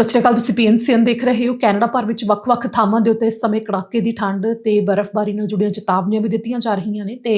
ਸਤਿ ਸ਼੍ਰੀ ਅਕਾਲ, ਤੁਸੀਂ ਪੀਐਨਸੀਐਨ ਦੇਖ ਰਹੇ ਹੋ। ਕੈਨੇਡਾ ਭਰ ਵਿੱਚ ਵੱਖ-ਵੱਖ ਥਾਵਾਂ ਦੇ ਉੱਤੇ ਇਸ ਸਮੇਂ ਕੜਾਕੇ ਦੀ ਠੰਡ ਤੇ ਬਰਫ਼ਬਾਰੀ ਨਾਲ ਜੁੜੀਆਂ ਚੇਤਾਵਨੀਆਂ ਵੀ ਦਿੱਤੀਆਂ ਜਾ ਰਹੀਆਂ ਨੇ ਤੇ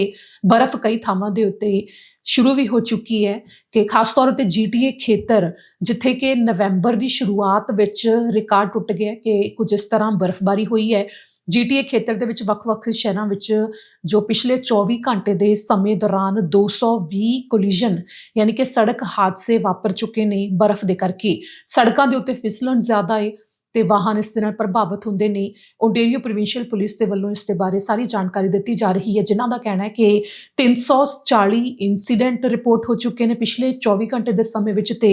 ਬਰਫ਼ ਕਈ ਥਾਵਾਂ ਦੇ ਉੱਤੇ ਸ਼ੁਰੂ ਵੀ ਹੋ ਚੁੱਕੀ ਹੈ ਕਿ ਖਾਸ ਤੌਰ ਤੇ ਜੀਟੀਏ ਖੇਤਰ, ਜਿੱਥੇ ਕਿ ਨਵੰਬਰ ਦੀ ਸ਼ੁਰੂਆਤ ਵਿੱਚ ਰਿਕਾਰਡ ਟੁੱਟ ਗਿਆ ਕਿ ਕੁਝ ਇਸ ਤਰ੍ਹਾਂ ਬਰਫ਼ਬਾਰੀ ਹੋਈ ਹੈ। ਜੀਟੀਏ ਖੇਤਰ ਦੇ ਵਿੱਚ ਵੱਖ-ਵੱਖ ਸ਼ਹਿਰਾਂ ਵਿੱਚ ਜੋ ਪਿਛਲੇ 24 ਘੰਟੇ ਦੇ ਸਮੇਂ ਦੌਰਾਨ 220 ਕੋਲੀਜਨ ਯਾਨੀ ਕਿ ਸੜਕ ਹਾਦਸੇ ਵਾਪਰ ਚੁੱਕੇ ਨੇ ਬਰਫ਼ ਦੇ ਕਰਕੇ। ਸੜਕਾਂ ਦੇ ਉੱਤੇ ਫਿਸਲਣ ਜ਼ਿਆਦਾ ਹੈ ਤੇ ਵਾਹਨ ਇਸ ਦੇ ਨਾਲ ਪ੍ਰਭਾਵਿਤ ਹੁੰਦੇ ਨੇ। ਓਨਟਾਰੀਓ ਪ੍ਰੋਵਿੰਸ਼ੀਅਲ ਪੁਲਿਸ ਦੇ ਵੱਲੋਂ ਇਸ ਦੇ ਬਾਰੇ ਸਾਰੀ ਜਾਣਕਾਰੀ ਦਿੱਤੀ ਜਾ ਰਹੀ ਹੈ, ਜਿਨ੍ਹਾਂ ਦਾ ਕਹਿਣਾ ਹੈ ਕਿ 340 ਇਨਸੀਡੈਂਟ ਰਿਪੋਰਟ ਹੋ ਚੁੱਕੇ ਨੇ ਪਿਛਲੇ 24 ਘੰਟੇ ਦੇ ਸਮੇਂ ਵਿੱਚ ਤੇ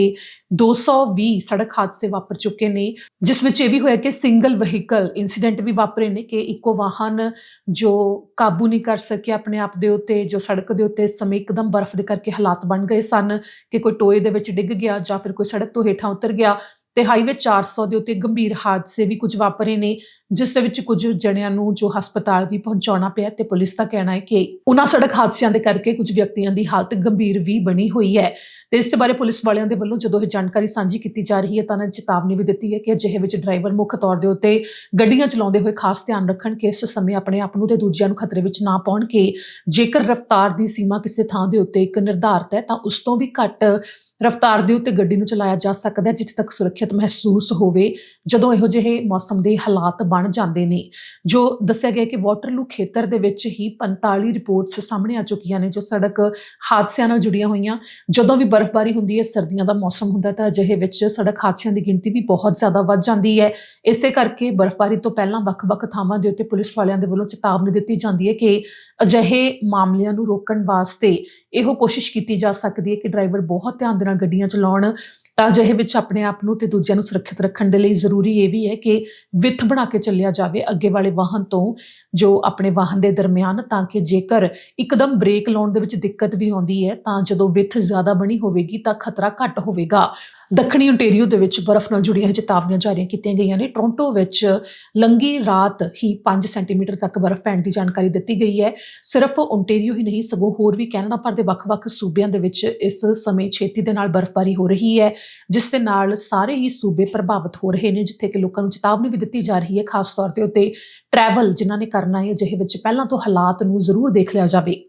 220 ਸੜਕ ਹਾਦਸੇ ਵਾਪਰ ਚੁੱਕੇ ਨੇ, ਜਿਸ ਵਿੱਚ ਇਹ ਵੀ ਹੋਇਆ ਕਿ ਸਿੰਗਲ ਵਹੀਕਲ ਇਨਸੀਡੈਂਟ ਵੀ ਵਾਪਰੇ ਨੇ ਕਿ ਇੱਕੋ ਵਾਹਨ ਜੋ ਕਾਬੂ ਨਹੀਂ ਕਰ ਸਕਿਆ ਆਪਣੇ ਆਪ ਦੇ ਉੱਤੇ, ਜੋ ਸੜਕ ਦੇ ਉੱਤੇ ਸਮੇਂ ਇੱਕਦਮ ਬਰਫ਼ ਦੇ ਕਰਕੇ ਹਾਲਾਤ ਬਣ ਗਏ ਸਨ ਕਿ ਕੋਈ ਟੋਏ ਦੇ ਵਿੱਚ ਡਿੱਗ ਗਿਆ ਜਾਂ ਫਿਰ ਕੋਈ ਸੜਕ ਤੋਂ ਹੇਠਾਂ ਉਤਰ ਗਿਆ। ਤੇ ਹਾਈਵੇ 400 ਦੇ ਉੱਤੇ ਗੰਭੀਰ ਹਾਦਸੇ ਵੀ ਕੁਝ ਵਾਪਰੇ ਨੇ, ਜਿਸ ਦੇ ਵਿੱਚ ਕੁਝ ਜਣਿਆਂ ਨੂੰ ਜੋ ਹਸਪਤਾਲ ਵੀ ਪਹੁੰਚਾਉਣਾ ਪਿਆ ਤੇ ਪੁਲਿਸ ਦਾ ਕਹਿਣਾ ਹੈ ਕਿ ਉਹਨਾਂ ਸੜਕ ਹਾਦਸਿਆਂ ਦੇ ਕਰਕੇ ਕੁਝ ਵਿਅਕਤੀਆਂ ਦੀ ਹਾਲਤ ਗੰਭੀਰ ਵੀ ਬਣੀ ਹੋਈ ਹੈ। ਤੇ ਇਸ ਦੇ ਬਾਰੇ ਪੁਲਿਸ ਵਾਲਿਆਂ ਦੇ ਵੱਲੋਂ ਜਦੋਂ ਇਹ ਜਾਣਕਾਰੀ ਸਾਂਝੀ ਕੀਤੀ ਜਾ ਰਹੀ ਹੈ ਤਾਂ ਉਹਨਾਂ ਨੇ ਚੇਤਾਵਨੀ ਵੀ ਦਿੱਤੀ ਹੈ ਕਿ ਅਜਿਹੇ ਵਿੱਚ ਡਰਾਈਵਰ ਮੁੱਖ ਤੌਰ ਦੇ ਉੱਤੇ ਗੱਡੀਆਂ ਚਲਾਉਂਦੇ ਹੋਏ ਖਾਸ ਧਿਆਨ ਰੱਖਣ ਕਿ ਇਸ ਸਮੇਂ ਆਪਣੇ ਆਪ ਨੂੰ ਤੇ ਦੂਜਿਆਂ ਨੂੰ ਖਤਰੇ ਵਿੱਚ ਨਾ ਪਾਉਣ ਕੇ ਜੇਕਰ ਰਫ਼ਤਾਰ ਦੀ ਸੀਮਾ ਕਿਸੇ ਥਾਂ ਦੇ ਉੱਤੇ ਇੱਕ ਨਿਰਧਾਰਤ ਹੈ ਤਾਂ ਉਸ ਤੋਂ ਵੀ ਘੱਟ ਰਫ਼ਤਾਰ ਦੇ ਉੱਤੇ ਗੱਡੀ ਨੂੰ ਚਲਾਇਆ ਜਾ ਸਕਦਾ ਹੈ, ਜਿੱਥੇ ਤੱਕ ਸੁਰੱਖਿਅਤ ਮਹਿਸੂਸ ਹੋਵੇ, ਜਦੋਂ ਇਹੋ ਜਿਹੇ ਮੌਸਮ ਦੇ ਹਾਲਾਤ ਬਣ ਜਾਂਦੇ ਨੇ। ਜੋ ਦੱਸਿਆ ਗਿਆ ਕਿ ਵਾਟਰਲੂ ਖੇਤਰ ਦੇ ਵਿੱਚ ਹੀ 45 ਰਿਪੋਰਟਸ ਸਾਹਮਣੇ ਆ ਚੁੱਕੀਆਂ ਨੇ, ਜੋ ਸੜਕ ਹਾਦਸਿਆਂ ਨਾਲ ਜੁੜੀਆਂ ਹੋਈਆਂ। ਜਦੋਂ ਵੀ ਬਰਫ਼ਬਾਰੀ ਹੁੰਦੀ ਹੈ, ਸਰਦੀਆਂ ਦਾ ਮੌਸਮ ਹੁੰਦਾ ਤਾਂ ਅਜਿਹੇ ਵਿੱਚ ਸੜਕ ਹਾਦਸਿਆਂ ਦੀ ਗਿਣਤੀ ਵੀ ਬਹੁਤ ਜ਼ਿਆਦਾ ਵੱਧ ਜਾਂਦੀ ਹੈ। ਇਸੇ ਕਰਕੇ ਬਰਫ਼ਬਾਰੀ ਤੋਂ ਪਹਿਲਾਂ ਵੱਖ-ਵੱਖ ਥਾਵਾਂ ਦੇ ਉੱਤੇ ਪੁਲਿਸ ਵਾਲਿਆਂ ਦੇ ਵੱਲੋਂ ਚੇਤਾਵਨੀ ਦਿੱਤੀ ਜਾਂਦੀ ਹੈ ਕਿ ਅਜਿਹੇ ਮਾਮਲਿਆਂ ਨੂੰ ਰੋਕਣ ਵਾਸਤੇ ਇਹੋ ਕੋਸ਼ਿਸ਼ ਕੀਤੀ ਜਾ ਸਕਦੀ ਹੈ ਕਿ ਡਰਾਈਵਰ ਬਹੁਤ ਧਿਆਨ ਦੇ ਗੱਡੀਆਂ ਚਲਾਉਣ ਤਾਂ ਅਜਿਹੇ ਵਿੱਚ ਆਪਣੇ ਆਪ ਨੂੰ ਤੇ ਦੂਜਿਆਂ ਨੂੰ ਸੁਰੱਖਿਅਤ ਰੱਖਣ ਦੇ ਲਈ ਜ਼ਰੂਰੀ ਇਹ ਵੀ ਹੈ ਕਿ ਵਿੱਥ ਬਣਾ ਕੇ ਚੱਲਿਆ ਜਾਵੇ ਅੱਗੇ ਵਾਲੇ ਵਾਹਨ ਤੋਂ, ਜੋ ਆਪਣੇ ਵਾਹਨ ਦੇ ਦਰਮਿਆਨ, ਤਾਂ ਕਿ ਜੇਕਰ ਇੱਕਦਮ ਬ੍ਰੇਕ ਲਾਉਣ ਦੇ ਵਿੱਚ ਦਿੱਕਤ ਵੀ ਆਉਂਦੀ ਹੈ, ਤਾਂ ਜਦੋਂ ਵਿੱਥ ਜ਼ਿਆਦਾ ਬਣੀ ਹੋਵੇਗੀ, ਤਾਂ ਖਤਰਾ ਘੱਟ ਹੋਵੇਗਾ। ਦੱਖਣੀ ਓਨਟਾਰੀਓ ਦੇ ਵਿੱਚ ਬਰਫ਼ ਨਾਲ ਜੁੜੀਆਂ ਚੇਤਾਵਨੀਆਂ ਜਾਰੀ ਕੀਤੀਆਂ ਗਈਆਂ ਨੇ। ਟੋਰਾਂਟੋ ਵਿੱਚ ਲੰਗੀ ਰਾਤ ਹੀ 5 ਸੈਂਟੀਮੀਟਰ ਤੱਕ ਬਰਫ਼ ਪੈਣ ਦੀ ਜਾਣਕਾਰੀ ਦਿੱਤੀ ਗਈ ਹੈ। ਸਿਰਫ ਓਨਟਾਰੀਓ ਹੀ ਨਹੀਂ, ਸਗੋਂ ਹੋਰ ਵੀ ਕੈਨੇਡਾ ਭਰ ਦੇ ਵੱਖ-ਵੱਖ ਸੂਬਿਆਂ ਦੇ ਵਿੱਚ ਇਸ ਸਮੇਂ ਛੇਤੀ ਦੇ ਨਾਲ ਬਰਫ਼ਬਾਰੀ ਹੋ ਰਹੀ ਹੈ। ਜਿਸ ਦੇ ਨਾਲ ਸਾਰੇ ਹੀ ਸੂਬੇ ਪ੍ਰਭਾਵਿਤ ਹੋ ਰਹੇ ਨੇ, ਜਿੱਥੇ ਕਿ ਲੋਕਾਂ ਨੂੰ ਚੇਤਾਵਨੀ ਵੀ ਦਿੱਤੀ ਜਾ ਰਹੀ ਹੈ, ਖਾਸ ਤੌਰ ਤੇ ਉੱਤੇ ਟਰੈਵਲ ਜਿਨ੍ਹਾਂ ਨੇ ਕਰਨਾ ਹੈ, ਅਜਿਹੇ ਵਿੱਚ ਪਹਿਲਾਂ ਤੋਂ ਹਾਲਾਤ ਨੂੰ ਜ਼ਰੂਰ ਦੇਖ ਲਿਆ ਜਾਵੇ।